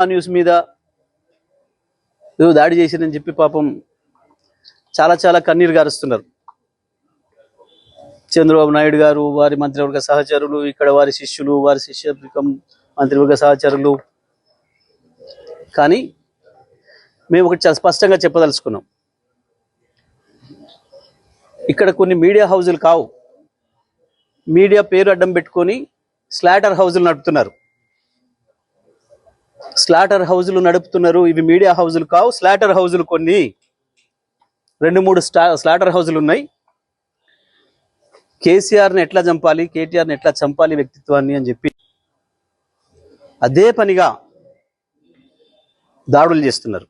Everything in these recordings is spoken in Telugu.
న్యూస్ మీద ఏదో దాడి చేసిందని చెప్పి పాపం చాలా చాలా కన్నీరు గారుస్తున్నారు. చంద్రబాబు నాయుడు గారు వారి మంత్రివర్గ సహచరులు ఇక్కడ వారి శిష్యులు వారి శిష్యవర్గం మంత్రివర్గ సహచరులు. కానీ మేము ఒకటి చాలా స్పష్టంగా చెప్పదలుచుకున్నాం. ఇక్కడ కొన్ని మీడియా హౌజులు కావు. మీడియా పేరు అడ్డం పెట్టుకొని స్లాటర్ హౌజులు నడుపుతున్నారు. స్లాటర్ హౌజులు నడుపుతున్నారు. ఇవి మీడియా హౌజులు కావు. స్లాటర్ హౌజులు కొన్ని. రెండు మూడు స్టా స్లాటర్ హౌజులు ఉన్నాయి. కేసీఆర్ని ఎట్లా చంపాలి? కేటీఆర్ని ఎట్లా చంపాలి వ్యక్తిత్వాన్ని అని చెప్పి అదే పనిగా దాడులు చేస్తున్నారు.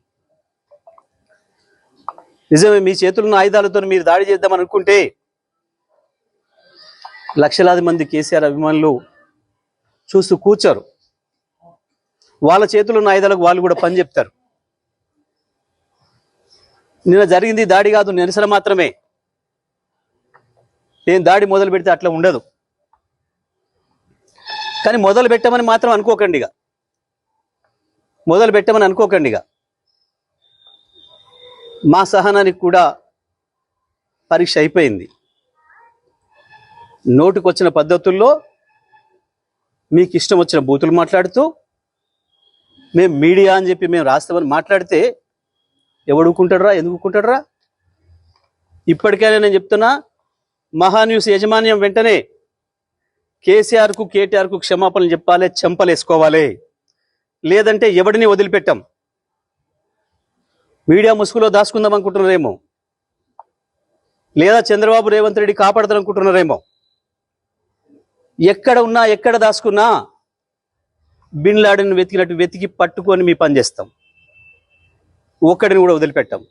నిజమే మీ చేతులున్న ఆయుధాలతో మీరు దాడి చేద్దాం అనుకుంటే లక్షలాది మంది కేసీఆర్ అభిమానులు చూస్తూ కూర్చోరు. వాళ్ళ చేతులు ఉన్న ఆయుధాలకు వాళ్ళు కూడా పని చెప్తారు. నిన్న జరిగింది దాడి కాదు నిరసన మాత్రమే. నేను దాడి మొదలు పెడితే అట్లా ఉండదు. కానీ మొదలు పెట్టమని మాత్రం అనుకోకండి ఇక. మొదలు పెట్టమని అనుకోకండి ఇక. మా సహనానికి కూడా పరీక్ష అయిపోయింది. నోటికొచ్చిన పద్ధతుల్లో మీకు ఇష్టం వచ్చిన బూతులు మాట్లాడుతూ మేము మీడియా అని చెప్పి మేము రాస్తామని మాట్లాడితే ఎవడుకుంటాడరా ఎందుకుంటాడరా ఎందుకు ఇప్పటికైనా నేను చెప్తున్నా మహాన్యూస్ యాజమాన్యం వెంటనే కేసీఆర్కు కేటీఆర్కు క్షమాపణలు చెప్పాలి చెంపలేసుకోవాలి. లేదంటే ఎవడిని వదిలిపెట్టాం? మీడియా ముసుగులో దాచుకుందాం అనుకుంటున్నారేమో? లేదా చంద్రబాబు రేవంత్ రెడ్డి కాపాడదాం అనుకుంటున్నారేమో ఎక్కడ ఉన్నా ఎక్కడ దాచుకున్నా బిన్ లాడెన్ వెతికినట్టు వెతికి పట్టుకొని మీ పని చేస్తాం. ఒక్కడిని కూడా వదిలిపెట్టాం.